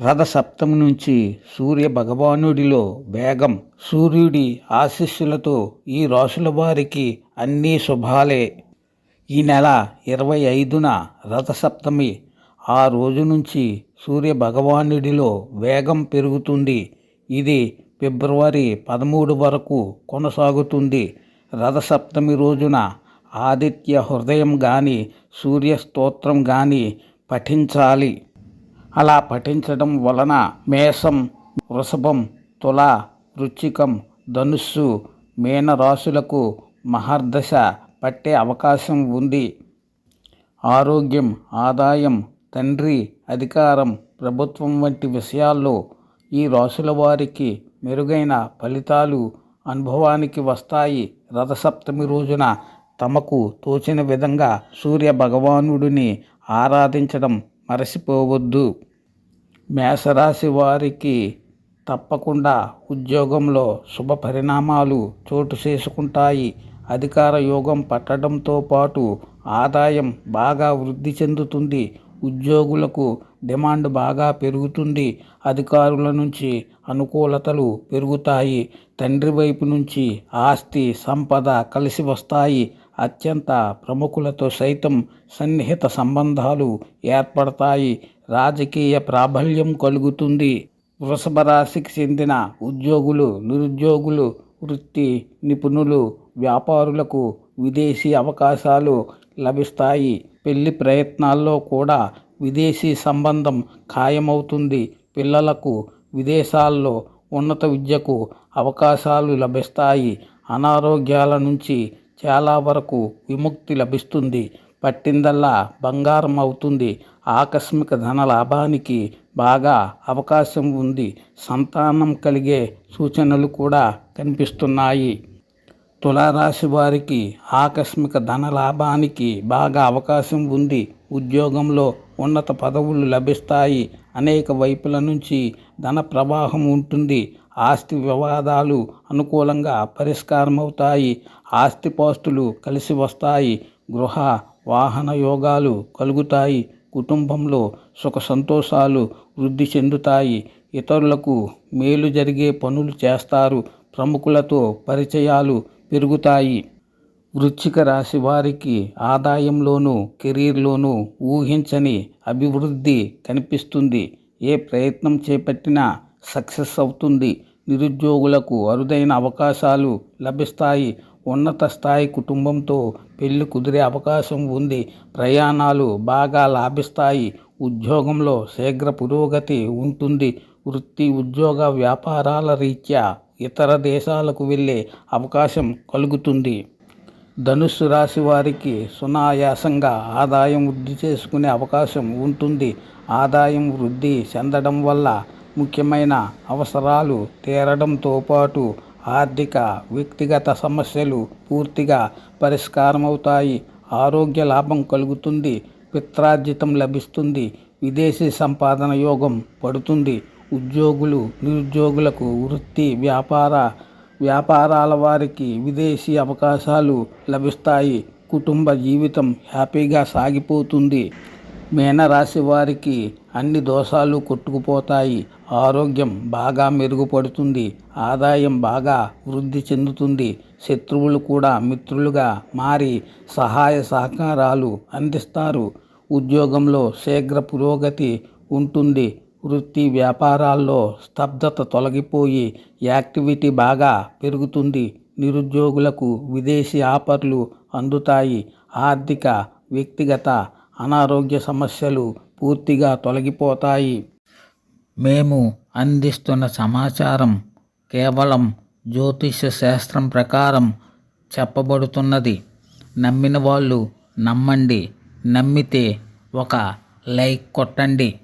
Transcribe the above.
రథసప్తమి నుంచి సూర్య భగవానుడిలో వేగం సూర్యుడి ఆశీస్సులతో ఈ రాసుల వారికి అన్నీ శుభాలే. ఈ నెల ఇరవై ఐదున రథసప్తమి. ఆ రోజు నుంచి సూర్య భగవానుడిలో వేగం పెరుగుతుంది. ఇది ఫిబ్రవరి పదమూడు వరకు కొనసాగుతుంది. రథసప్తమి రోజున ఆదిత్య హృదయం కానీ సూర్య స్తోత్రం కానీ పఠించాలి. అలా పఠించడం వలన మేషం వృషభం తుల వృచ్చికం ధనుస్సు మీనరాశులకు మహర్దశ పట్టే అవకాశం ఉంది. ఆరోగ్యం ఆదాయం తండ్రి అధికారం ప్రభుత్వం వంటి విషయాల్లో ఈ రాశుల వారికి మెరుగైన ఫలితాలు అనుభవానికి వస్తాయి. రథసప్తమి రోజున తమకు తోచిన విధంగా సూర్య భగవానుడిని ఆరాధించడం మరచిపోవద్దు మేషరాశి వారికి తప్పకుండా ఉద్యోగంలో శుభ పరిణామాలు చోటు చేసుకుంటాయి. అధికార యోగం పట్టడంతో పాటు ఆదాయం బాగా వృద్ధి చెందుతుంది. ఉద్యోగులకు డిమాండ్ బాగా పెరుగుతుంది. అధికారుల నుంచి అనుకూలతలు పెరుగుతాయి. తండ్రి వైపు నుంచి ఆస్తి సంపద కలిసి వస్తాయి. అత్యంత ప్రముఖులతో సైతం సన్నిహిత సంబంధాలు ఏర్పడతాయి. రాజకీయ ప్రాబల్యం కలుగుతుంది. వృషభ రాశికి చెందిన ఉద్యోగులు నిరుద్యోగులు వృత్తి నిపుణులు వ్యాపారులకు విదేశీ అవకాశాలు లభిస్తాయి. పెళ్ళి ప్రయత్నాల్లో కూడా విదేశీ సంబంధం ఖాయమవుతుంది. పిల్లలకు విదేశాల్లో ఉన్నత విద్యకు అవకాశాలు లభిస్తాయి. అనారోగ్యాల నుంచి చాలా వరకు విముక్తి లభిస్తుంది. పట్టిందల్లా బంగారం అవుతుంది. ఆకస్మిక ధన లాభానికి బాగా అవకాశం ఉంది. సంతానం కలిగే సూచనలు కూడా కనిపిస్తున్నాయి. తులారాశి వారికి ఆకస్మిక ధన లాభానికి బాగా అవకాశం ఉంది. ఉద్యోగంలో ఉన్నత పదవులు లభిస్తాయి. అనేక వైపుల నుంచి ధన ప్రవాహం ఉంటుంది. ఆస్తి వివాదాలు అనుకూలంగా పరిష్కారమవుతాయి. ఆస్తిపాస్తులు కలిసి వస్తాయి. గృహ వాహన యోగాలు కలుగుతాయి. కుటుంబంలో సుఖ సంతోషాలు వృద్ధి చెందుతాయి. ఇతరులకు మేలు జరిగే పనులు చేస్తారు. ప్రముఖులతో పరిచయాలు పెరుగుతాయి. వృశ్చిక రాశి వారికి ఆదాయంలోనూ కెరీర్లోనూ ఊహించని అభివృద్ధి కనిపిస్తుంది. ఏ ప్రయత్నం చేపట్టినా సక్సెస్ అవుతుంది. నిరుద్యోగులకు అరుదైన అవకాశాలు లభిస్తాయి. ఉన్నత స్థాయి కుటుంబంతో పెళ్ళి కుదిరే అవకాశం ఉంది. ప్రయాణాలు బాగా లాభిస్తాయి. ఉద్యోగంలో శీఘ్ర పురోగతి ఉంటుంది. వృత్తి ఉద్యోగ వ్యాపారాల రీత్యా ఇతర దేశాలకు వెళ్ళే అవకాశం కలుగుతుంది. ధనుస్సు రాశి వారికి సునాయాసంగా ఆదాయం వృద్ధి చేసుకునే అవకాశం ఉంటుంది. ఆదాయం వృద్ధి చెందడం వల్ల ముఖ్యమైన అవసరాలు తీరడంతో పాటు ఆర్థిక వ్యక్తిగత సమస్యలు పూర్తిగా పరిష్కారమవుతాయి. ఆరోగ్య లాభం కలుగుతుంది పిత్రార్జితం లభిస్తుంది విదేశీ సంపాదన యోగం పడుతుంది. ఉద్యోగులు నిరుద్యోగులకు వృత్తి వ్యాపార వ్యాపారాల వారికి విదేశీ అవకాశాలు లభిస్తాయి. కుటుంబ జీవితం హ్యాపీగా సాగిపోతుంది. మీనరాశి వారికి అన్ని దోషాలు కొట్టుకుపోతాయి. ఆరోగ్యం బాగా మెరుగుపడుతుంది ఆదాయం బాగా వృద్ధి చెందుతుంది శత్రువులు కూడా మిత్రులుగా మారి సహాయ సహకారాలు అందిస్తారు. ఉద్యోగంలో శీఘ్ర పురోగతి ఉంటుంది. వృత్తి వ్యాపారాల్లో స్తబ్దత తొలగిపోయి యాక్టివిటీ బాగా పెరుగుతుంది. నిరుద్యోగులకు విదేశీ ఆఫర్లు అందుతాయి. ఆర్థిక వ్యక్తిగత అనారోగ్య సమస్యలు పూర్తిగా తొలగిపోతాయి. మేము అందిస్తున్న సమాచారం కేవలం జ్యోతిష శాస్త్రం ప్రకారం చెప్పబడుతున్నది. నమ్మిన వాళ్ళు నమ్మండి. నమ్మితే ఒక లైక్ కొట్టండి.